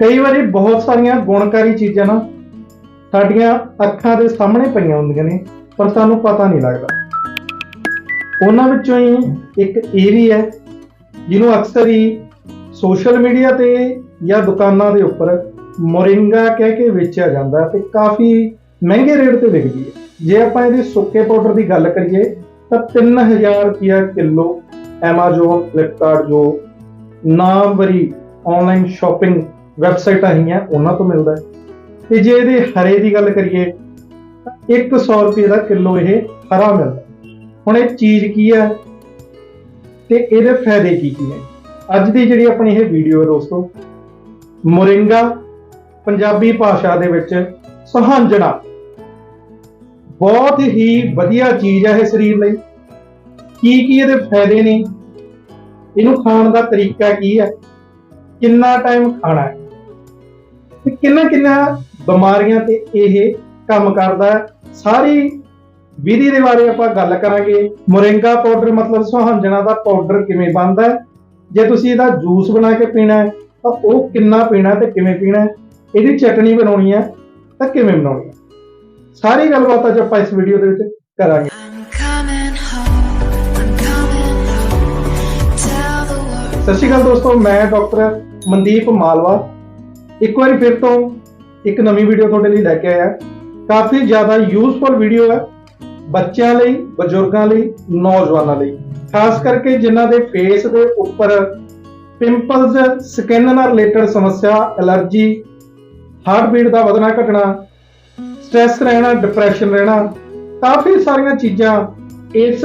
ਕਈ ਵਾਰੀ ਬਹੁਤ ਸਾਰੀਆਂ ਗੁਣਕਾਰੀ ਚੀਜ਼ਾਂ ਨਾ ਸਾਡੀਆਂ ਅੱਖਾਂ ਦੇ ਸਾਹਮਣੇ ਪਈਆਂ ਹੁੰਦੀਆਂ ਨੇ, ਪਰ ਸਾਨੂੰ ਪਤਾ ਨਹੀਂ ਲੱਗਦਾ। ਉਹਨਾਂ ਵਿੱਚੋਂ ਹੀ ਇੱਕ ਇਹ ਵੀ ਹੈ, ਜਿਹਨੂੰ ਅਕਸਰ ਹੀ ਸੋਸ਼ਲ ਮੀਡੀਆ ਤੇ ਜਾਂ ਦੁਕਾਨਾਂ ਦੇ ਉੱਪਰ ਮੋਰਿੰਗਾ ਕਹਿ ਕੇ ਵੇਚਿਆ ਜਾਂਦਾ ਹੈ ਤੇ ਕਾਫੀ ਮਹਿੰਗੇ ਰੇਟ ਤੇ ਵਿਕਦੀ ਹੈ। ਜੇ ਆਪਾਂ ਇਹਦੇ ਸੁੱਕੇ ਪਾਊਡਰ ਦੀ ਗੱਲ ਕਰੀਏ, ਤਾਂ 3000 ਰੁਪਿਆ ਕਿਲੋ Amazon, Flipkart ਜੋ ਨਾਮਵਰੀ ਆਨਲਾਈਨ ਸ਼ਾਪਿੰਗ ਵੈਬਸਾਈਟਾਂ ਹੈਗੀਆਂ, ਉਹਨਾਂ ਤੋਂ ਮਿਲਦਾ ਹੈ। ਤੇ ਜੇ ਇਹਦੇ ਹਰੇ ਦੀ ਗੱਲ ਕਰੀਏ, ਤਾਂ 100 ਰੁਪਏ ਦਾ ਕਿਲੋ ਇਹ ਹਰਾ ਮਿਲਦਾ ਹੁਣ ਇਹ ਚੀਜ਼ ਕੀ ਹੈ? ਤੇ ਇਹਦੇ ਫਾਇਦੇ ਕੀ ਕੀ ਨੇ ਅੱਜ ਦੀ ਜਿਹੜੀ ਆਪਣੀ ਇਹ ਵੀਡੀਓ ਹੈ ਦੋਸਤੋ, ਮੋਰਿੰਗਾ ਪੰਜਾਬੀ ਭਾਸ਼ਾ ਦੇ ਵਿੱਚ ਸੁਹੰਜਣਾ। ਬਹੁਤ ਹੀ ਵਧੀਆ ਚੀਜ਼ ਹੈ ਇਹ ਸਰੀਰ ਲਈ। ਕੀ ਕੀ ਇਹਦੇ ਫਾਇਦੇ ਨੇ? ਇਹਨੂੰ ਖਾਣ ਦਾ ਤਰੀਕਾ ਕੀ ਹੈ? ਕਿੰਨਾ ਟਾਈਮ ਖਾਣਾ ਹੈ? ਤੇ ਕਿੰਨਾ ਕਿੰਨਾ ਬਿਮਾਰੀਆਂ ਤੇ ਇਹ ਕੰਮ ਕਰਦਾ ਹੈ। ਸਾਰੀ ਵਿਧੀ ਦੇ ਬਾਰੇ ਆਪਾਂ ਗੱਲ ਕਰਾਂਗੇ। ਮੋਰਿੰਗਾ ਪਾਊਡਰ ਮਤਲਬ ਸੁਹੰਜਣਾ ਦਾ ਪਾਊਡਰ ਕਿਵੇਂ ਬਣਦਾ ਜੇ ਤੁਸੀਂ ਇਹਦਾ ਜੂਸ ਬਣਾ ਕੇ ਪੀਣਾ ਹੈ ਤਾਂ ਉਹ ਕਿੰਨਾ ਪੀਣਾ ਤੇ ਕਿਵੇਂ ਪੀਣਾ ਹੈ। ਇਹਦੀ ਚਟਣੀ ਬਣਾਉਣੀ ਹੈ ਤਾਂ ਕਿਵੇਂ ਬਣਾਉਣੀ ਹੈ। ਸਾਰੀ ਗੱਲਬਾਤ ਅੱਜ ਆਪਾਂ ਇਸ ਵੀਡੀਓ ਦੇ ਵਿੱਚ ਕਰਾਂਗੇ. ਸਤਿ ਸ਼੍ਰੀ ਅਕਾਲ ਦੋਸਤੋ ਮੈਂ ਡਾਕਟਰ ਮਨਦੀਪ ਮਾਲਵਾ। ਇੱਕ ਵਾਰੀ ਫਿਰ ਤੋਂ ਇੱਕ ਨਵੀਂ ਵੀਡੀਓ ਤੁਹਾਡੇ ਲਈ ਲੈ ਕੇ ਆਇਆ। ਕਾਫੀ ਜ਼ਿਆਦਾ ਯੂਜ਼ਫੁਲ ਵੀਡੀਓ ਹੈ ਬੱਚਿਆਂ ਲਈ, ਬਜ਼ੁਰਗਾਂ ਲਈ, ਨੌਜਵਾਨਾਂ ਲਈ। ਖਾਸ ਕਰਕੇ ਜਿਨ੍ਹਾਂ ਦੇ ਫੇਸ ਦੇ ਉੱਪਰ ਪਿੰਪਲਸ ਸਕਿਨ ਨਾਲ ਰਿਲੇਟਡ ਸਮੱਸਿਆ ਐਲਰਜੀ ਹਾਰਟ ਬੀਟ ਦਾ ਵਧਣਾ ਘਟਣਾ ਸਟ੍ਰੈਸ ਰਹਿਣਾ ਡਿਪਰੈਸ਼ਨ ਰਹਿਣਾ, ਕਾਫੀ ਸਾਰੀਆਂ ਚੀਜ਼ਾਂ ਇਸ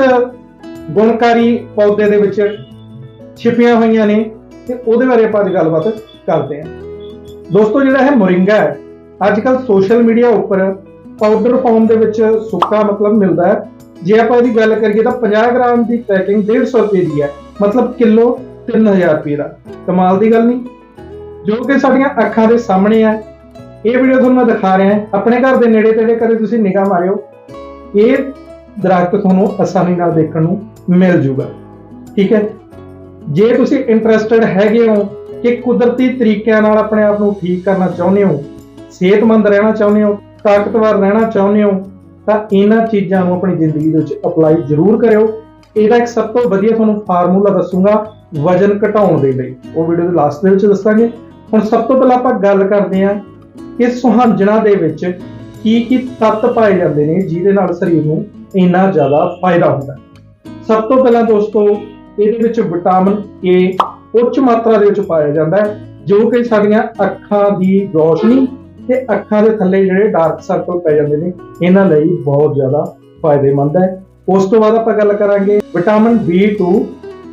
ਗੁਣਕਾਰੀ ਪੌਦੇ ਦੇ ਵਿੱਚ ਛਿਪੀਆਂ ਹੋਈਆਂ ਨੇ ਤੇ ਉਹਦੇ ਬਾਰੇ ਆਪਾਂ ਅੱਜ ਗੱਲਬਾਤ ਕਰਦੇ ਹਾਂ। ਦੋਸਤੋ, ਜਿਹੜਾ ਹੈ ਮੋਰਿੰਗਾ ਹੈ ਅੱਜ ਕੱਲ ਸੋਸ਼ਲ ਮੀਡੀਆ ਉੱਪਰ ਪਾਊਡਰ ਫਾਰਮ ਦੇ ਵਿੱਚ ਸੁੱਕਾ ਮਤਲਬ ਮਿਲਦਾ ਹੈ। ਜੇ ਆਪਾਂ ਇਹਦੀ ਗੱਲ ਕਰੀਏ ਤਾਂ 50 ਗ੍ਰਾਮ ਦੀ ਪੈਕਿੰਗ 150 ਰੁਪਏ ਦੀ ਹੈ, ਮਤਲਬ ਕਿਲੋ 3000 ਰੁਪਏ ਦਾ। ਕਮਾਲ ਦੀ ਗੱਲ ਨਹੀਂ? ਜੋ ਕਿ ਸਾਡੀਆਂ ਅੱਖਾਂ ਦੇ ਸਾਹਮਣੇ ਹੈ। ਇਹ ਵੀਡੀਓ ਤੁਹਾਨੂੰ ਮੈਂ ਦਿਖਾ ਰਿਹਾ ਆਪਣੇ ਘਰ ਦੇ ਨੇੜੇ ਤੇੜੇ ਕਦੇ ਤੁਸੀਂ ਨਿਗਾਹ ਮਾਰਿਓ। ਇਹ ਦਰਖਤ ਤੁਹਾਨੂੰ ਆਸਾਨੀ ਨਾਲ ਦੇਖਣ ਨੂੰ ਮਿਲ ਜੂਗਾ। ਠੀਕ ਹੈ? ਜੇ ਤੁਸੀਂ ਇੰਟਰਸਟਿਡ ਹੈਗੇ ਹੋ ਕਿ ਕੁਦਰਤੀ ਤਰੀਕਿਆਂ ਨਾਲ ਆਪਣੇ ਆਪ ਨੂੰ ਠੀਕ ਕਰਨਾ ਚਾਹੁੰਦੇ ਹੋ, ਸਿਹਤਮੰਦ ਰਹਿਣਾ ਚਾਹੁੰਦੇ ਹੋ, ਤਾਕਤਵਰ ਰਹਿਣਾ ਚਾਹੁੰਦੇ ਹੋ, ਤਾਂ ਇਹਨਾਂ ਚੀਜ਼ਾਂ ਨੂੰ ਆਪਣੀ ਜ਼ਿੰਦਗੀ ਦੇ ਵਿੱਚ ਅਪਲਾਈ ਜ਼ਰੂਰ ਕਰਿਓ। ਇਹਦਾ ਇੱਕ ਸਭ ਤੋਂ ਵਧੀਆ ਤੁਹਾਨੂੰ ਫਾਰਮੂਲਾ ਦੱਸੂਗਾ ਵਜਨ ਘਟਾਉਣ ਦੇ ਲਈ। ਉਹ ਵੀਡੀਓ ਦੇ ਲਾਸਟ ਦੇ ਵਿੱਚ ਦੱਸਾਂਗੇ। ਹੁਣ ਸਭ ਤੋਂ ਪਹਿਲਾਂ ਆਪਾਂ ਗੱਲ ਕਰਦੇ ਹਾਂ ਕਿ ਸੁਹੰਜਣਾ ਦੇ ਵਿੱਚ ਕੀ ਕੀ ਤੱਤ ਪਾਏ ਜਾਂਦੇ ਨੇ, ਜਿਹਦੇ ਨਾਲ ਸਰੀਰ ਨੂੰ ਇੰਨਾ ਜ਼ਿਆਦਾ ਫਾਇਦਾ ਹੁੰਦਾ। ਸਭ ਤੋਂ ਪਹਿਲਾਂ ਦੋਸਤੋ, ਇਹਦੇ ਵਿੱਚ ਵਿਟਾਮਿਨ ਏ ਉੱਚ ਮਾਤਰਾ ਦੇ ਵਿੱਚ ਪਾਇਆ ਜਾਂਦਾ ਹੈ, ਜੋ ਕਿ ਸਾਡੀਆਂ ਅੱਖਾਂ ਦੀ ਰੋਸ਼ਨੀ ਤੇ ਅੱਖਾਂ ਦੇ ਥੱਲੇ ਜਿਹੜੇ ਡਾਰਕ ਸਰਕਲ ਪੈ ਜਾਂਦੇ ਨੇ, ਇਹਨਾਂ ਲਈ ਬਹੁਤ ਜ਼ਿਆਦਾ ਫਾਇਦੇਮੰਦ ਹੈ। ਉਸ ਤੋਂ ਬਾਅਦ ਆਪਾਂ ਗੱਲ ਕਰਾਂਗੇ ਵਿਟਾਮਿਨ B2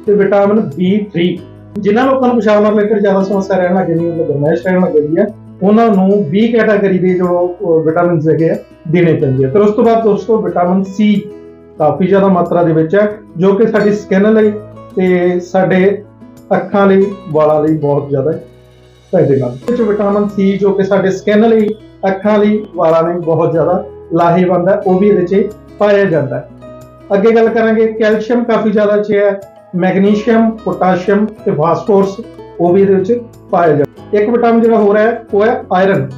ਤੇ ਵਿਟਾਮਿਨ B3 ਜਿਨ੍ਹਾਂ ਲੋਕਾਂ ਨੂੰ ਪਿਸ਼ਾਬ ਨਾਲ ਰਿਲੇਟਡ ਜ਼ਿਆਦਾ ਸਮੱਸਿਆ ਰਹਿਣ ਲੱਗ ਗਈ ਮਤਲਬ ਗਰਮੈਸ਼ ਰਹਿਣ ਲੱਗ ਗਈ ਹੈ, ਉਹਨਾਂ ਨੂੰ B ਕੈਟਾਗਰੀ ਦੇ ਜੋ ਵਿਟਾਮਿਨਸ ਹੈਗੇ ਆ, ਦੇਣੇ ਪੈਂਦੇ ਆ। ਫਿਰ ਉਸ ਤੋਂ ਬਾਅਦ ਦੋਸਤੋ ਵਿਟਾਮਿਨ C ਕਾਫੀ ਜ਼ਿਆਦਾ ਮਾਤਰਾ ਦੇ ਵਿੱਚ ਹੈ, ਜੋ ਕਿ ਸਾਡੀ ਸਕਿਨ ਲਈ ਤੇ ਸਾਡੇ ਅੱਖਾਂ ਲਈ, ਵਾਲਾਂ ਲਈ ਬਹੁਤ ਜ਼ਿਆਦਾ ਫਾਇਦੇਮੰਦ ਵਿੱਚ ਵਿਟਾਮਿਨ ਸੀ ਜੋ ਕਿ ਸਾਡੇ ਸਕਿਨ ਲਈ, ਅੱਖਾਂ ਲਈ, ਵਾਲਾਂ ਲਈ ਬਹੁਤ ਜ਼ਿਆਦਾ ਲਾਹੇਵੰਦ ਹੈ, ਉਹ ਵੀ ਇਹਦੇ 'ਚ ਪਾਇਆ ਜਾਂਦਾ ਹੈ। ਅੱਗੇ ਗੱਲ ਕਰਾਂਗੇ, ਕੈਲਸ਼ੀਅਮ ਕਾਫੀ ਜ਼ਿਆਦਾ ਚ ਹੈ, ਮੈਗਨੀਸ਼ੀਅਮ, ਪੋਟਾਸ਼ੀਅਮ ਤੇ ਫਾਸਫੋਰਸ, ਉਹ ਵੀ ਇਹਦੇ ਵਿੱਚ ਪਾਇਆ ਜਾਂਦਾ ਇੱਕ ਵਿਟਾਮਿਨ ਜਿਹੜਾ ਹੋਰ ਹੈ, ਉਹ ਹੈ ਆਇਰਨ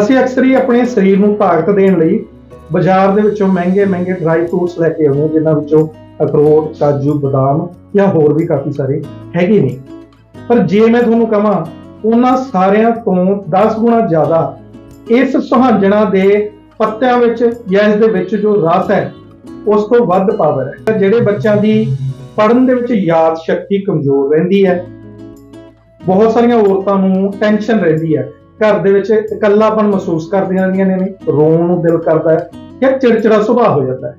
ਅਸੀਂ ਅਕਸਰ ਹੀ ਆਪਣੇ ਸਰੀਰ ਨੂੰ ਤਾਕਤ ਦੇਣ ਲਈ ਬਾਜ਼ਾਰ ਦੇ ਵਿੱਚੋਂ ਮਹਿੰਗੇ ਮਹਿੰਗੇ ਡਰਾਈ ਫਰੂਟਸ ਲੈ ਕੇ ਆਉਂਦੇ ਹਾਂ, ਜਿਨ੍ਹਾਂ ਵਿੱਚੋਂ ਅਖਰੋਟ, ਕਾਜੂ, ਬਦਾਮ ਜਾਂ ਹੋਰ ਵੀ ਕਾਫੀ ਸਾਰੇ ਹੈਗੇ ਨੇ। ਪਰ ਜੇ ਮੈਂ ਤੁਹਾਨੂੰ ਕਹਾਂ, ਉਹਨਾਂ ਸਾਰਿਆਂ ਤੋਂ 10 ਗੁਣਾ ਜ਼ਿਆਦਾ ਇਸ ਸੁਹਾਂਜਣਾ ਦੇ ਪੱਤਿਆਂ ਵਿੱਚ ਜਾਂ ਇਸ ਦੇ ਵਿੱਚ ਜੋ ਰਸ ਹੈ, ਉਸ ਤੋਂ ਵੱਧ ਪਾਵਰ ਹੈ। ਜਿਹੜੇ ਬੱਚਿਆਂ ਦੀ ਪੜ੍ਹਨ ਦੇ ਵਿੱਚ ਯਾਦ ਸ਼ਕਤੀ ਕਮਜ਼ੋਰ ਰਹਿੰਦੀ ਹੈ, ਬਹੁਤ ਸਾਰੀਆਂ ਔਰਤਾਂ ਨੂੰ ਟੈਨਸ਼ਨ ਰਹਿੰਦੀ ਹੈ। ਘਰ ਦੇ ਵਿੱਚ ਇਕੱਲਾਪਨ ਮਹਿਸੂਸ ਕਰਦੀਆਂ ਰਹਿੰਦੀਆਂ ਨੇ, ਰੋਣ ਨੂੰ ਦਿਲ ਕਰਦਾ ਹੈ ਜਾਂ ਚਿੜਚਿੜਾ ਸੁਭਾਅ ਹੋ ਜਾਂਦਾ ਹੈ।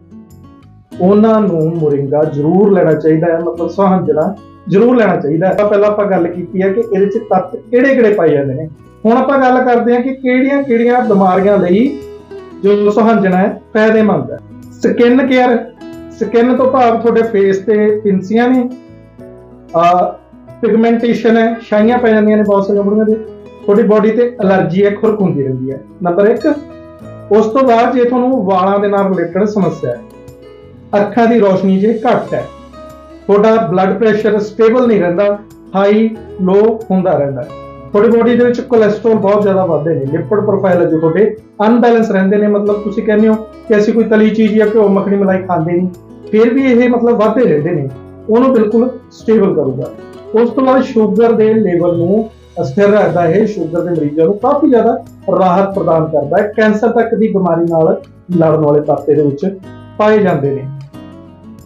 ਉਹਨਾਂ ਨੂੰ ਮੋਰਿੰਗਾ ਜ਼ਰੂਰ ਲੈਣਾ ਚਾਹੀਦਾ ਹੈ, ਮਤਲਬ ਸੁਹੰਜਣਾ ਜ਼ਰੂਰ ਲੈਣਾ ਚਾਹੀਦਾ ਹੈ। ਪਹਿਲਾਂ ਆਪਾਂ ਗੱਲ ਕੀਤੀ ਹੈ ਕਿ ਇਹਦੇ 'ਚ ਤੱਤ ਕਿਹੜੇ-ਕਿਹੜੇ ਪਾਏ ਜਾਂਦੇ ਨੇ। ਹੁਣ ਆਪਾਂ ਗੱਲ ਕਰਦੇ ਹਾਂ ਕਿ ਕਿਹੜੀਆਂ-ਕਿਹੜੀਆਂ ਬਿਮਾਰੀਆਂ ਲਈ ਜੋ ਸੁਹੰਜਣਾ ਹੈ, ਫਾਇਦੇਮੰਦ ਹੈ। ਸਕਿਨ ਕੇਅਰ, ਸਕਿਨ ਤੋਂ ਭਾਵ ਤੁਹਾਡੇ ਫੇਸ ਤੇ ਪਿੰਸੀਆਂ ਨੇ, ਆ ਪਿਗਮੈਂਟੇਸ਼ਨ ਹੈ, ਛਾਈਆਂ ਪੈ ਜਾਂਦੀਆਂ ਨੇ ਬਹੁਤ ਸਾਰੀਆਂ ਬੁੜੀਆਂ ਦੇ। ਤੁਹਾਡੀ ਬਾਡੀ ਤੇ ਅਲਰਜੀ ਹੈ, ਖੁਰਕ ਹੁੰਦੀ ਰਹਿੰਦੀ ਹੈ। ਨੰਬਰ 1 ਉਸ ਤੋਂ ਬਾਅਦ ਜੇ ਤੁਹਾਨੂੰ ਵਾਲਾਂ ਦੇ ਨਾਲ ਰਿਲੇਟਡ ਸਮੱਸਿਆ ਹੈ ਅੱਖਾਂ ਦੀ ਰੋਸ਼ਨੀ ਜੇ ਘੱਟ ਹੈ। ਤੁਹਾਡਾ ਬਲੱਡ ਪ੍ਰੈਸ਼ਰ ਸਟੇਬਲ ਨਹੀਂ ਰਹਿੰਦਾ ਹਾਈ ਲੋ ਹੁੰਦਾ ਰਹਿੰਦਾ। ਤੁਹਾਡੀ ਬੋਡੀ ਦੇ ਵਿੱਚ ਕੋਲੇਸਟ੍ਰੋਲ ਬਹੁਤ ਜ਼ਿਆਦਾ ਵੱਧਦੇ ਨੇ ਲਿਪਿਡ ਪ੍ਰੋਫਾਈਲ ਹੈ ਜੋ ਤੁਹਾਡੇ ਅਨਬੈਲੈਂਸ ਰਹਿੰਦੇ ਨੇ, ਮਤਲਬ ਤੁਸੀਂ ਕਹਿੰਦੇ ਹੋ ਕਿ ਅਸੀਂ ਕੋਈ ਤਲੀ ਚੀਜ਼ ਜਾਂ ਘਿਓ, ਮੱਖਣੀ, ਮਲਾਈ ਖਾਂਦੇ ਨਹੀਂ। ਫਿਰ ਵੀ ਇਹ ਮਤਲਬ ਵੱਧਦੇ ਰਹਿੰਦੇ ਨੇ, ਉਹਨੂੰ ਬਿਲਕੁਲ ਸਟੇਬਲ ਕਰੂਗਾ। ਉਸ ਤੋਂ ਬਾਅਦ ਸ਼ੂਗਰ ਦੇ ਲੈਵਲ ਨੂੰ ਸਥਿਰ ਰੱਖਦਾ ਹੈ ਸ਼ੂਗਰ ਦੇ ਮਰੀਜ਼ਾਂ ਨੂੰ ਕਾਫੀ ਜ਼ਿਆਦਾ ਰਾਹਤ ਪ੍ਰਦਾਨ ਕਰਦਾ ਹੈ। ਕੈਂਸਰ ਤੱਕ ਦੀ ਬਿਮਾਰੀ ਨਾਲ ਲੜਨ ਵਾਲੇ ਪਾਸੇ ਦੇ ਵਿੱਚ ਪਾਏ ਜਾਂਦੇ ਨੇ।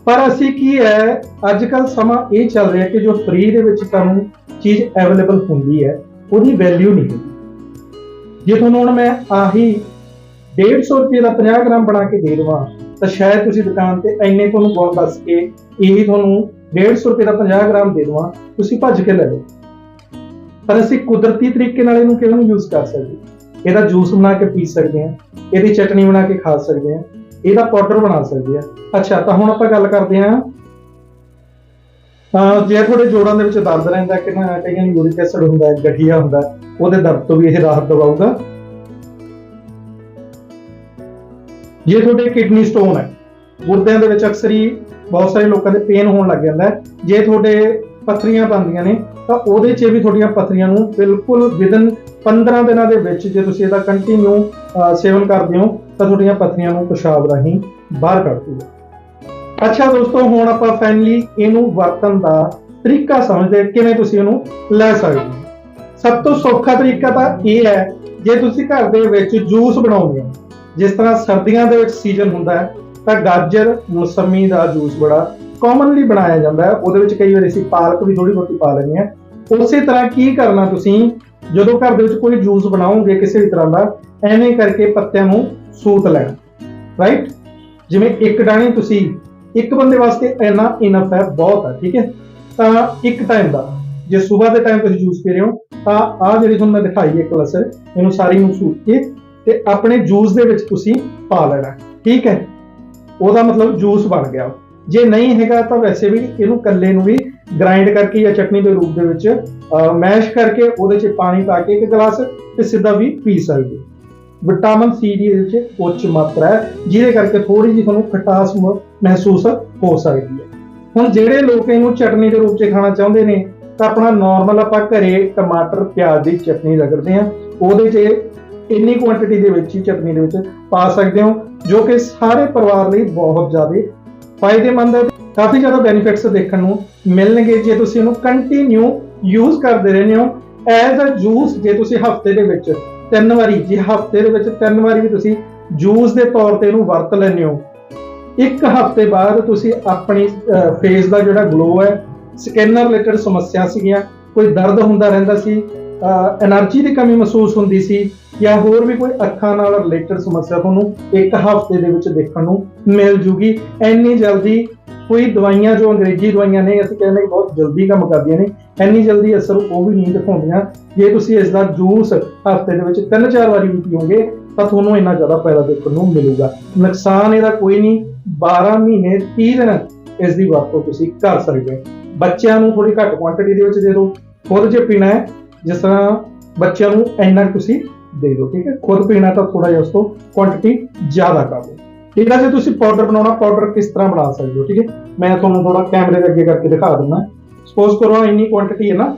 ਪਰ ਅਸੀਂ ਕੀ ਹੈ ਅੱਜ ਕੱਲ ਸਮਾਂ ਇਹ ਚੱਲ ਰਿਹਾ ਕਿ ਜੋ ਫ੍ਰੀ ਦੇ ਵਿੱਚ ਤੁਹਾਨੂੰ ਚੀਜ਼ ਅਵੇਲੇਬਲ ਹੁੰਦੀ ਹੈ, ਉਹਦੀ ਵੈਲਿਊ ਨਹੀਂ ਹੁੰਦੀ। ਜੇ ਤੁਹਾਨੂੰ ਹੁਣ ਮੈਂ ਆਹੀ 150 ਰੁਪਏ ਦਾ 50 ਗ੍ਰਾਮ ਬਣਾ ਕੇ ਦੇ ਦੇਵਾਂ, ਤਾਂ ਸ਼ਾਇਦ ਤੁਸੀਂ ਦੁਕਾਨ ਤੇ ਇੰਨੇ ਤੁਹਾਨੂੰ ਗੁਣ ਦੱਸ ਕੇ ਇਹੀ ਤੁਹਾਨੂੰ 150 ਰੁਪਏ ਦਾ 50 ਗ੍ਰਾਮ ਦੇ ਦੇਵਾਂ, ਤੁਸੀਂ ਭੱਜ ਕੇ ਲੈ ਲਓ। ਪਰ ਅਸੀਂ ਕੁਦਰਤੀ ਤਰੀਕੇ ਨਾਲ ਇਹਨੂੰ ਕਿਵੇਂ ਯੂਜ਼ ਕਰ ਸਕਦੇ? ਇਹਦਾ ਜੂਸ ਬਣਾ ਕੇ ਪੀ ਸਕਦੇ ਹਾਂ, ਇਹਦੀ ਚਟਨੀ ਬਣਾ ਕੇ ਖਾ ਸਕਦੇ ਹਾਂ ਇਹਦਾ ਪਾਊਡਰ ਬਣਾ ਸਕਦੇ ਆ। ਅੱਛਾ, ਤਾਂ ਹੁਣ ਆਪਾਂ ਗੱਲ ਕਰਦੇ ਹਾਂ। ਜੇ ਤੁਹਾਡੇ ਜੋੜਾਂ ਦੇ ਵਿੱਚ ਦਰਦ ਰਹਿੰਦਾ ਕਿ ਨਾ ਕਈਆਂ ਨੂੰ ਯੂਰਿਕ ਐਸਿਡ ਹੁੰਦਾ ਹੈ ਗਠੀਆ ਹੁੰਦਾ, ਉਹਦੇ ਦਰਦ ਤੋਂ ਵੀ ਇਹ ਰਾਹਤ ਦਿਵਾਊਗਾ। ਜੇ ਤੁਹਾਡੇ ਕਿਡਨੀ ਸਟੋਨ ਹੈ, ਗੁਰਦਿਆਂ ਦੇ ਵਿੱਚ ਅਕਸਰ ਹੀ ਬਹੁਤ ਸਾਰੇ ਲੋਕਾਂ ਦੇ ਪੇਨ ਹੋਣ ਲੱਗ ਜਾਂਦਾ ਹੈ। ਜੇ ਤੁਹਾਡੇ ਪੱਥਰੀਆਂ ਬਣਦੀਆਂ ਨੇ, ਤਾਂ ਉਹਦੇ 'ਚ ਵੀ ਤੁਹਾਡੀਆਂ ਪੱਥਰੀਆਂ ਨੂੰ ਬਿਲਕੁਲ ਵਿਦਨ 15 ਦਿਨਾਂ ਦੇ ਵਿੱਚ ਜੇ ਤੁਸੀਂ ਇਹਦਾ ਕੰਟੀਨਿਊ ਸੇਵਨ ਕਰਦੇ ਹੋ ਤਾਂ ਤੁਹਾਡੀਆਂ ਪੱਥਰੀਆਂ ਨੂੰ ਪਿਸ਼ਾਬ ਰਾਹੀਂ ਬਾਹਰ ਕੱਢ ਦੂਗਾ ਅੱਛਾ ਦੋਸਤੋ, ਹੁਣ ਆਪਾਂ ਫਾਈਨਲੀ ਇਹਨੂੰ ਵਰਤਣ ਦਾ ਤਰੀਕਾ ਸਮਝਦੇ ਕਿਵੇਂ ਤੁਸੀਂ ਇਹਨੂੰ ਲੈ ਸਕਦੇ ਹੋ? ਸਭ ਤੋਂ ਸੌਖਾ ਤਰੀਕਾ ਤਾਂ ਇਹ ਹੈ, ਜੇ ਤੁਸੀਂ ਘਰ ਦੇ ਵਿੱਚ ਜੂਸ ਬਣਾਉਂਦੇ ਹੋ, ਜਿਸ ਤਰ੍ਹਾਂ ਸਰਦੀਆਂ ਦੇ ਵਿੱਚ ਸੀਜ਼ਨ ਹੁੰਦਾ ਹੈ, ਤਾਂ ਗਾਜਰ, ਮੌਸਮੀ ਦਾ ਜੂਸ ਬੜਾ ਕਾਮਨਲੀ ਬਣਾਇਆ ਜਾਂਦਾ ਹੈ। ਉਹਦੇ ਵਿੱਚ ਕਈ ਵਾਰ ਅਸੀਂ ਪਾਲਕ ਵੀ ਥੋੜੀ ਬਹੁਤੀ ਪਾ ਲੈਂਦੇ ਹਾਂ। ਉਸੇ ਤਰ੍ਹਾਂ ਕੀ ਕਰਨਾ ਤੁਸੀਂ? ਜਦੋਂ ਘਰ ਦੇ ਵਿੱਚ ਕੋਈ ਜੂਸ ਬਣਾਓਗੇ ਕਿਸੇ ਵੀ ਤਰ੍ਹਾਂ ਦਾ, ਐਵੇਂ ਕਰਕੇ ਪੱਤਿਆਂ ਨੂੰ ਸੂਤ ਲੈਣਾ ਰਾਈਟ ਜਿਵੇਂ ਇੱਕ ਡਾਣੀ ਤੁਸੀਂ, ਇੱਕ ਬੰਦੇ ਵਾਸਤੇ ਇੰਨਾ ਇਨਫ ਹੈ, ਬਹੁਤ ਹੈ, ਠੀਕ ਹੈ? ਤਾਂ ਇੱਕ ਟਾਈਮ ਦਾ, ਜੇ ਸਵੇਰ ਦੇ ਟਾਈਮ ਤੁਸੀਂ ਜੂਸ ਪੀ ਰਹੇ ਹੋ, ਤਾਂ ਆ ਜਿਹੜੀ ਤੁਹਾਨੂੰ ਮੈਂ ਦਿਖਾਈ ਇੱਕ ਕਲਸਰ ਇਹਨੂੰ ਸਾਰੀ ਨੂੰ ਸੂਤ ਕੇ ਤੇ ਆਪਣੇ ਜੂਸ ਦੇ ਵਿੱਚ ਤੁਸੀਂ ਪਾ ਲੈਣਾ, ਠੀਕ ਹੈ? ਉਹਦਾ ਮਤਲਬ ਜੂਸ ਬਣ ਗਿਆ। ਜੇ ਨਹੀਂ ਹੈਗਾ ਤਾਂ ਵੈਸੇ ਵੀ ਇਹਨੂੰ ਕੱਲੇ ਨੂੰ ਵੀ ਗ੍ਰਾਈਂਡ ਕਰਕੇ ਜਾਂ ਚਟਨੀ ਦੇ ਰੂਪ ਦੇ ਵਿੱਚ ਮੈਸ਼ ਕਰਕੇ ਉਹਦੇ 'ਚ ਪਾਣੀ ਪਾ ਕੇ ਇੱਕ ਗਲਾਸ ਤੇ ਸਿੱਧਾ ਵੀ ਪੀ ਸਕਦੇ ਹੋ। ਵਿਟਾਮਿਨ ਸੀ ਦੀ ਇਹਦੇ 'ਚ ਉੱਚ ਮਾਤਰਾ ਹੈ, ਜਿਹਦੇ ਕਰਕੇ ਥੋੜੀ ਜਿਹੀ ਤੁਹਾਨੂੰ ਖਟਾਸ ਮਹਿਸੂਸ ਹੋ ਸਕਦੀ ਹੈ। ਹੁਣ ਜਿਹੜੇ ਲੋਕ ਇਹਨੂੰ ਚਟਨੀ ਦੇ ਰੂਪ 'ਚ ਖਾਣਾ ਚਾਹੁੰਦੇ ਨੇ, ਤਾਂ ਆਪਣਾ ਨਾਰਮਲ ਆਪਾਂ ਘਰੇ ਟਮਾਟਰ, ਪਿਆਜ਼ ਦੀ ਚਟਨੀ ਰਗੜਦੇ ਆ ਉਹਦੇ 'ਚ ਇੰਨੀ ਕੁਆਂਟੀਟੀ ਦੇ ਵਿੱਚ ਹੀ ਚਟਨੀ ਦੇ ਵਿੱਚ ਪਾ ਸਕਦੇ ਹੋ, ਜੋ ਕਿ ਸਾਰੇ ਪਰਿਵਾਰ ਲਈ ਬਹੁਤ ਜ਼ਿਆਦਾ ਫਾਇਦੇਮੰਦ ਹੈ ਕਾਫੀ ਜ਼ਿਆਦਾ ਬੈਨੀਫਿਟਸ ਦੇਖਣ ਨੂੰ ਮਿਲਣਗੇ ਜੇ ਤੁਸੀਂ ਇਹਨੂੰ ਕੰਟੀਨਿਊ ਯੂਜ਼ ਕਰਦੇ ਰਹਿੰਦੇ ਹੋ। ਐਜ਼ ਅ ਜੂਸ ਜੇ ਤੁਸੀਂ ਹਫ਼ਤੇ ਦੇ ਵਿੱਚ ਤਿੰਨ ਵਾਰੀ, ਜੇ ਹਫ਼ਤੇ ਦੇ ਵਿੱਚ ਤਿੰਨ ਵਾਰੀ ਵੀ ਤੁਸੀਂ ਜੂਸ ਦੇ ਤੌਰ ਤੇ ਇਹਨੂੰ ਵਰਤ ਲੈਂਦੇ ਹੋ, ਇੱਕ ਹਫ਼ਤੇ ਬਾਅਦ ਤੁਸੀਂ ਆਪਣੀ ਫੇਸ ਦਾ ਜਿਹੜਾ ਗਲੋ ਹੈ ਸਕਿਨ ਨਾਲ ਰਿਲੇਟਡ ਸਮੱਸਿਆ ਸੀਗੀਆਂ, ਕੋਈ ਦਰਦ ਹੁੰਦਾ ਰਹਿੰਦਾ ਸੀ ਐਨਰਜੀ ਦੀ ਕਮੀ ਮਹਿਸੂਸ ਹੁੰਦੀ ਸੀ ਜਾਂ ਹੋਰ ਵੀ ਕੋਈ ਅੱਖਾਂ ਨਾਲ ਰਿਲੇਟਡ ਸਮੱਸਿਆ ਤੁਹਾਨੂੰ ਇੱਕ ਹਫ਼ਤੇ ਦੇ ਵਿੱਚ ਦੇਖਣ ਨੂੰ ਮਿਲ ਜੂਗੀ। ਐਨੀ ਜਲਦੀ ਕੋਈ ਦਵਾਈਆਂ ਜੋ ਅੰਗਰੇਜ਼ੀ ਦਵਾਈਆਂ ਨੇ, ਅਸੀਂ ਕਹਿੰਦੇ ਬਹੁਤ ਜਲਦੀ ਕੰਮ ਕਰਦੀਆਂ ਨੇ ਐਨੀ ਜਲਦੀ ਅਸਰ ਉਹ ਵੀ ਨਹੀਂ ਦਿਖਾਉਂਦੀਆਂ। ਜੇ ਤੁਸੀਂ ਇਸ ਦਾ ਜੂਸ ਹਫ਼ਤੇ ਦੇ ਵਿੱਚ 3-4 ਵਾਰੀ ਵੀ ਪੀਓਗੇ, ਤਾਂ ਤੁਹਾਨੂੰ ਇੰਨਾ ਜ਼ਿਆਦਾ ਫਾਇਦਾ ਦੇਖਣ ਨੂੰ ਮਿਲੇਗਾ। ਨੁਕਸਾਨ ਇਹਦਾ ਕੋਈ ਨਹੀਂ 12 ਮਹੀਨੇ 30 ਦਿਨ ਇਸ ਦੀ ਵਰਤੋਂ ਤੁਸੀਂ ਕਰ ਸਕਦੇ ਹੋ। ਬੱਚਿਆਂ ਨੂੰ ਥੋੜੀ ਘੱਟ ਕੁਆਂਟੀਟੀ ਦੇ ਵਿੱਚ ਦੇ ਦਿਓ। ਖੁਦ ਜੇ ਪੀਣਾ ਹੈ ਜਿਸ ਤਰ੍ਹਾਂ ਬੱਚਿਆਂ ਨੂੰ ਇੰਨਾ ਤੁਸੀਂ ਦੇ ਦਿਓ, ਠੀਕ ਹੈ? ਖੁਦ ਪੀਣਾ ਤਾਂ ਥੋੜਾ ਜਿਹਾ ਉਸ ਤੋਂ ਕੁਆਂਟੀਟੀ ਜ਼ਿਆਦਾ ਕਰ ਦਿਓ। ਇਹਦਾ ਜੇ, ਤੁਸੀਂ ਪਾਊਡਰ ਬਣਾਉਣਾ ਪਾਊਡਰ ਕਿਸ ਤਰ੍ਹਾਂ ਬਣਾ ਸਕਦੇ ਹੋ, ਠੀਕ ਹੈ? ਮੈਂ ਤੁਹਾਨੂੰ ਥੋੜਾ ਕੈਮਰੇ ਦੇ ਅੱਗੇ ਕਰਕੇ ਦਿਖਾ ਦਿੰਦਾ। ਸਪੋਜ਼ ਕਰੋ ਇੰਨੀ ਕੁਆਂਟੀਟੀ ਹੈ ਨਾ,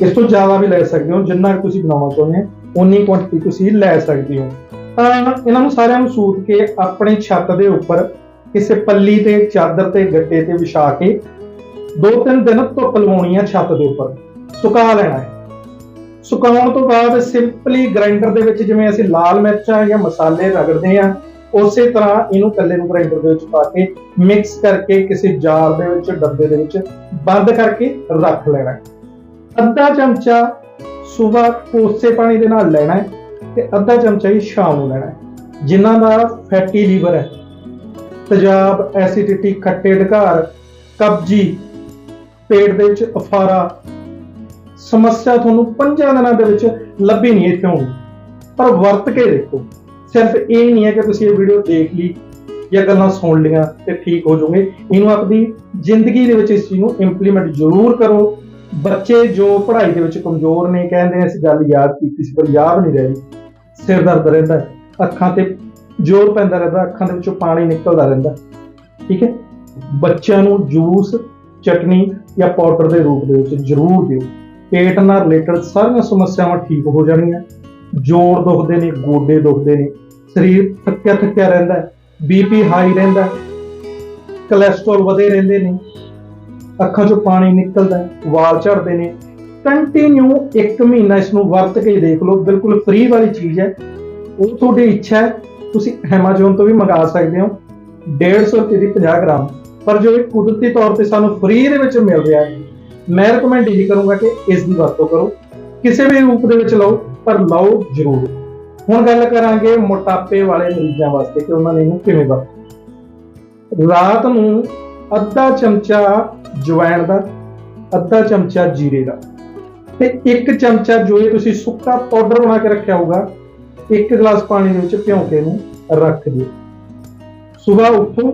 ਇਸ ਤੋਂ ਜ਼ਿਆਦਾ ਵੀ ਲੈ ਸਕਦੇ ਹੋ, ਜਿੰਨਾ ਤੁਸੀਂ ਬਣਾਉਣਾ ਚਾਹੁੰਦੇ ਹੋ ਉਨੀ ਕੁਆਂਟੀਟੀ ਤੁਸੀਂ ਲੈ ਸਕਦੇ ਹੋ। ਤਾਂ ਇਹਨਾਂ ਨੂੰ ਸਾਰਿਆਂ ਨੂੰ ਸੂਤ ਕੇ ਆਪਣੇ ਛੱਤ ਦੇ ਉੱਪਰ ਕਿਸੇ ਪੱਲੀ ਤੇ, ਚਾਦਰ ਤੇ, ਗੱਟੇ ਤੇ ਵਿਛਾ ਕੇ ਦੋ ਤਿੰਨ ਦਿਨ ਧੁੱਪ ਲਵਾਉਣੀ ਹੈ ਛੱਤ ਦੇ ਉੱਪਰ। ਸੁਕਾ ਲੈਣਾ ਹੈ। ਸੁਕਾਉਣ ਤੋਂ ਬਾਅਦ ਸਿੰਪਲੀ ਗ੍ਰਾਈਂਡਰ ਦੇ ਵਿੱਚ ਜਿਵੇਂ ਅਸੀਂ ਲਾਲ ਮਿਰਚਾਂ ਜਾਂ ਮਸਾਲੇ ਰਗੜਦੇ ਆ, ਉਸੇ ਤਰ੍ਹਾਂ ਇਹਨੂੰ ਕੱਲੇ ਨੂੰ ਗ੍ਰਾਈਂਡਰ ਦੇ ਵਿੱਚ ਪਾ ਕੇ ਮਿਕਸ ਕਰਕੇ ਕਿਸੇ ਜਾਰ ਦੇ ਵਿੱਚ, ਡੱਬੇ ਦੇ ਵਿੱਚ ਬੰਦ ਕਰਕੇ ਰੱਖ ਲੈਣਾ ਹੈ। ਅੱਧਾ ਚਮਚਾ ਸਵੇਰ ਕੋਸੇ ਪਾਣੀ ਦੇ ਨਾਲ ਲੈਣਾ ਹੈ ਤੇ ਅੱਧਾ ਚਮਚਾ ਹੀ ਸ਼ਾਮ ਨੂੰ ਲੈਣਾ ਹੈ। ਜਿਨ੍ਹਾਂ ਦਾ ਫੈਟੀ ਲੀਵਰ ਹੈ, ਤੇਜ਼ਾਬ ਐਸਿਡਿਟੀ ਖੱਟੇ ਢਕਾਰ ਕਬਜੀ, ਪੇਟ ਦੇ ਵਿੱਚ ਅਫਾਰਾ ਸਮੱਸਿਆ ਤੁਹਾਨੂੰ 5 ਦਿਨਾਂ ਦੇ ਵਿੱਚ ਲੱਭੀ ਨਹੀਂ ਇੱਥੇ ਹੋਣੀ। ਪਰ ਵਰਤ ਕੇ ਦੇਖੋ। ਸਿਰਫ ਇਹ ਨਹੀਂ ਹੈ ਕਿ ਤੁਸੀਂ ਇਹ ਵੀਡੀਓ ਦੇਖ ਲਈ ਜਾਂ ਗੱਲਾਂ ਸੁਣ ਲੀਆਂ ਤੇ ਠੀਕ ਹੋ ਜਾਓਗੇ। ਇਹਨੂੰ ਆਪਣੀ ਜ਼ਿੰਦਗੀ ਦੇ ਵਿੱਚ ਇਸ ਚੀਜ਼ ਨੂੰ ਇੰਪਲੀਮੈਂਟ ਜ਼ਰੂਰ ਕਰੋ। ਬੱਚੇ ਜੋ ਪੜ੍ਹਾਈ ਦੇ ਵਿੱਚ ਕਮਜ਼ੋਰ ਨੇ, ਕਹਿੰਦੇ ਨੇ ਅਸੀਂ ਗੱਲ ਯਾਦ ਕੀਤੀ ਸੀ, ਪਰ ਯਾਦ ਨਹੀਂ ਰਹੀ ਸਿਰ ਦਰਦ ਰਹਿੰਦਾ ਅੱਖਾਂ ਤੇ ਜ਼ੋਰ ਪੈਂਦਾ ਰਹਿੰਦਾ, ਅੱਖਾਂ ਦੇ ਵਿੱਚੋਂ ਪਾਣੀ ਨਿਕਲਦਾ ਰਹਿੰਦਾ। ਠੀਕ ਹੈ? ਬੱਚਿਆਂ ਨੂੰ ਜੂਸ, ਚਟਨੀ ਜਾਂ ਪਾਊਡਰ ਦੇ ਰੂਪ ਦੇ ਵਿੱਚ ਜ਼ਰੂਰ ਦਿਓ। ਪੇਟ ਨਾਲ ਰਿਲੇਟਡ ਸਾਰੀਆਂ ਸਮੱਸਿਆਵਾਂ ਠੀਕ ਹੋ ਜਾਣਗੀਆਂ। ਜੋੜ ਦੁਖਦੇ ਨੇ, ਗੋਡੇ ਦੁਖਦੇ ਨੇ, ਸਰੀਰ ਥੱਕਿਆ ਥੱਕਿਆ ਰਹਿੰਦਾ ਹੈ ਬੀਪੀ ਹਾਈ ਰਹਿੰਦਾ ਹੈ ਕੋਲੇਸਟ੍ਰੋਲ ਵਧੇ ਰਹਿੰਦੇ ਨੇ, ਅੱਖਾਂ 'ਚੋਂ ਪਾਣੀ ਨਿਕਲਦਾ ਵਾਲ ਝੜਦੇ ਨੇ। ਕੰਟੀਨਿਊ 1 ਮਹੀਨਾ ਇਸ ਨੂੰ ਵਰਤ ਕੇ ਦੇਖ ਲਓ, ਬਿਲਕੁਲ ਫ੍ਰੀ ਵਾਲੀ ਚੀਜ਼ ਹੈ। ਉਹ ਤੁਹਾਡੀ ਇੱਛਾ ਹੈ, ਤੁਸੀਂ Amazon ਤੋਂ ਵੀ ਮੰਗਾ ਸਕਦੇ ਹੋ 150 ਰੁਪਏ ਦੀ 50 ਗ੍ਰਾਮ। ਪਰ ਜੋ ਇਹ ਕੁਦਰਤੀ ਤੌਰ ਤੇ ਸਾਨੂੰ ਫ੍ਰੀ ਦੇ ਵਿੱਚ ਮਿਲ ਰਿਹਾ ਹੈ ਮੈਂ ਰეკਮੈਂਡ ਇਹ ਕਰੂੰਗਾ ਕਿ ਇਸ ਦੀ ਵਰਤੋਂ ਕਰੋ। ਕਿਸੇ ਵੀ ਰੂਪ ਦੇ ਵਿੱਚ ਲਓ, ਪਰ ਲਓ ਜ਼ਰੂਰ। ਹੁਣ ਗੱਲ ਕਰਾਂਗੇ ਮੋਟਾਪੇ ਵਾਲੇ ਮਰੀਜ਼ਾਂ ਵਾਸਤੇ ਕਿ ਉਹਨਾਂ ਨੇ ਇਹਨੂੰ ਕਿਵੇਂ ਵਰਤਣਾ ਰਾਤ ਨੂੰ ਅੱਧਾ ਚਮਚਾ ਜਵੈਣ ਦਾ, ਅੱਧਾ ਚਮਚਾ ਜੀਰੇ ਦਾ। ਤੇ ਇੱਕ ਚਮਚਾ ਜੋ ਇਹ ਤੁਸੀਂ ਸੁੱਕਾ ਪਾਊਡਰ ਬਣਾ ਕੇ ਰੱਖਿਆ ਹੋਊਗਾ, ਇੱਕ ਗਲਾਸ ਪਾਣੀ ਦੇ ਵਿੱਚ ਭਿਉਂ ਕੇ ਇਹਨੂੰ ਰੱਖ ਦਿਓ। ਸਵੇਰ ਉੱਠੋ,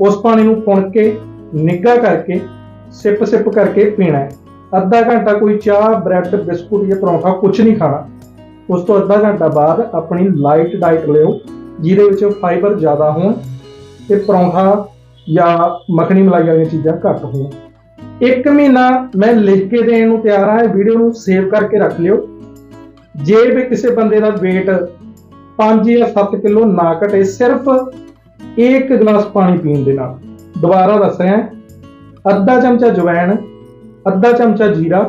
ਉਸ ਪਾਣੀ ਨੂੰ ਪੁਣ ਕੇ, ਨਿੱਘਾ ਕਰਕੇ ਸਿਪ ਸਿਪ ਕਰਕੇ ਪੀਣਾ ਹੈ। ਅੱਧਾ ਘੰਟਾ ਕੋਈ ਚਾਹ, ਬ੍ਰੈਡ, ਬਿਸਕੁਟ ਜਾਂ ਪਰੌਂਠਾ ਕੁਝ ਨਹੀਂ ਖਾਣਾ। ਉਸ ਤੋਂ ਅੱਧਾ ਘੰਟਾ ਬਾਅਦ ਆਪਣੀ ਲਾਈਟ ਡਾਈਟ ਲਿਓ, ਜਿਹਦੇ ਵਿੱਚ ਫਾਈਬਰ ਜ਼ਿਆਦਾ ਹੋਣ ਤੇ ਪਰੌਂਠਾ ਜਾਂ ਮੱਖਣੀ ਮਲਾਈ ਵਾਲੀਆਂ ਚੀਜ਼ਾਂ ਘੱਟ ਹੋਣ। ਇੱਕ ਮਹੀਨਾ ਮੈਂ ਲਿਖ ਕੇ ਦੇਣ ਨੂੰ ਤਿਆਰ ਹਾਂ, ਇਹ ਵੀਡੀਓ ਨੂੰ ਸੇਵ ਕਰਕੇ ਰੱਖ ਲਿਓ। ਜੇ ਵੀ ਕਿਸੇ ਬੰਦੇ ਦਾ weight 5 ਜਾਂ 7 ਕਿਲੋ ਨਾ ਘਟੇ, ਸਿਰਫ ਇੱਕ ਗਲਾਸ ਪਾਣੀ ਪੀਣ ਦੇ ਨਾਲ। ਦੁਬਾਰਾ ਦੱਸ ਰਿਹਾ ਅੱਧਾ ਚਮਚਾ ਜਵੈਣ, ਅੱਧਾ ਚਮਚਾ ਜੀਰਾ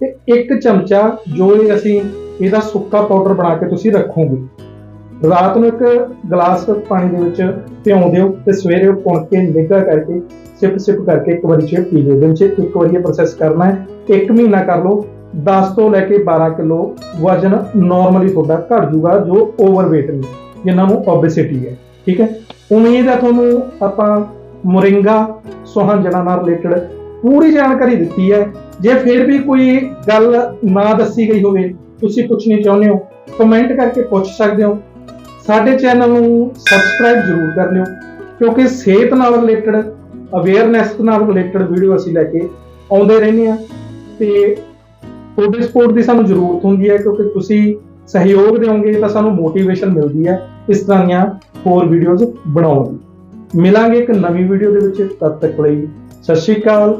ਤੇ ਇੱਕ ਚਮਚਾ ਜੋ ਇਹ ਅਸੀਂ ਇਹਦਾ ਸੁੱਕਾ ਪਾਊਡਰ ਬਣਾ ਕੇ ਤੁਸੀਂ ਰੱਖੋਗੇ। ਰਾਤ ਨੂੰ ਇੱਕ ਗਲਾਸ ਪਾਣੀ ਦੇ ਵਿੱਚ ਭਿਉਂ ਦਿਓ ਤੇ ਸਵੇਰੇ ਉਹ ਪੁਣ ਕੇ ਨਿੱਘਾ ਕਰਕੇ ਸਿਪ ਸਿਪ ਕਰਕੇ ਇੱਕ ਵਾਰੀ ਚ ਪੀ ਲਿਓ। ਦਿਨ ਚ ਇੱਕ ਵਾਰੀ ਇਹ ਪ੍ਰੋਸੈਸ ਕਰਨਾ ਹੈ। ਇੱਕ ਮਹੀਨਾ ਕਰ ਲਓ। 10 ਤੋਂ ਲੈ ਕੇ 12 ਕਿਲੋ ਵਜ਼ਨ ਨਾਰਮਲੀ ਤੁਹਾਡਾ ਘਟ ਜੂਗਾ ਜੋ ਓਵਰਵੇਟ ਨੇ, ਜਿਨ੍ਹਾਂ ਨੂੰ ਓਬੇਸਿਟੀ ਹੈ। ਠੀਕ ਹੈ? ਉਵੇਂ ਹੈ ਤੁਹਾਨੂੰ ਆਪਾਂ ਮੋਰਿੰਗਾ ਸੁਹੰਜਣਾ ਨਾਲ ਰਿਲੇਟਡ ਪੂਰੀ ਜਾਣਕਾਰੀ ਦਿੱਤੀ ਹੈ। ਜੇ ਫਿਰ ਵੀ ਕੋਈ ਗੱਲ ਨਾ ਦੱਸੀ ਗਈ ਹੋਵੇ, ਤੁਸੀਂ ਪੁੱਛਣੀ ਚਾਹੁੰਦੇ ਹੋ ਕਮੈਂਟ ਕਰਕੇ ਪੁੱਛ ਸਕਦੇ ਹੋ। ਸਾਡੇ ਚੈਨਲ ਨੂੰ ਸਬਸਕ੍ਰਾਈਬ ਜ਼ਰੂਰ ਕਰ ਲਿਓ, ਕਿਉਂਕਿ ਸਿਹਤ ਨਾਲ ਰਿਲੇਟਡ ਅਵੇਅਰਨੈਸ ਨਾਲ ਰਿਲੇਟਡ ਵੀਡੀਓ ਅਸੀਂ ਲੈ ਕੇ ਆਉਂਦੇ ਰਹਿੰਦੇ ਆ ਤੇ ਤੁਹਾਡੇ ਸਪੋਰਟ ਦੀ ਸਾਨੂੰ ਜ਼ਰੂਰਤ ਹੁੰਦੀ ਹੈ, ਕਿਉਂਕਿ ਤੁਸੀਂ ਸਹਿਯੋਗ ਦਿਓਗੇ ਤਾਂ ਸਾਨੂੰ ਮੋਟੀਵੇਸ਼ਨ ਮਿਲਦੀ ਹੈ ਇਸ ਤਰ੍ਹਾਂ ਦੀਆਂ ਹੋਰ ਵੀਡੀਓਜ਼ ਬਣਾਉਣ ਦੀ। ਮਿਲਾਂਗੇ ਇੱਕ ਨਵੀਂ ਵੀਡੀਓ ਦੇ ਵਿੱਚ। ਤਦ ਤੱਕ ਲਈ ਸਤਿ ਸ਼੍ਰੀ ਅਕਾਲ।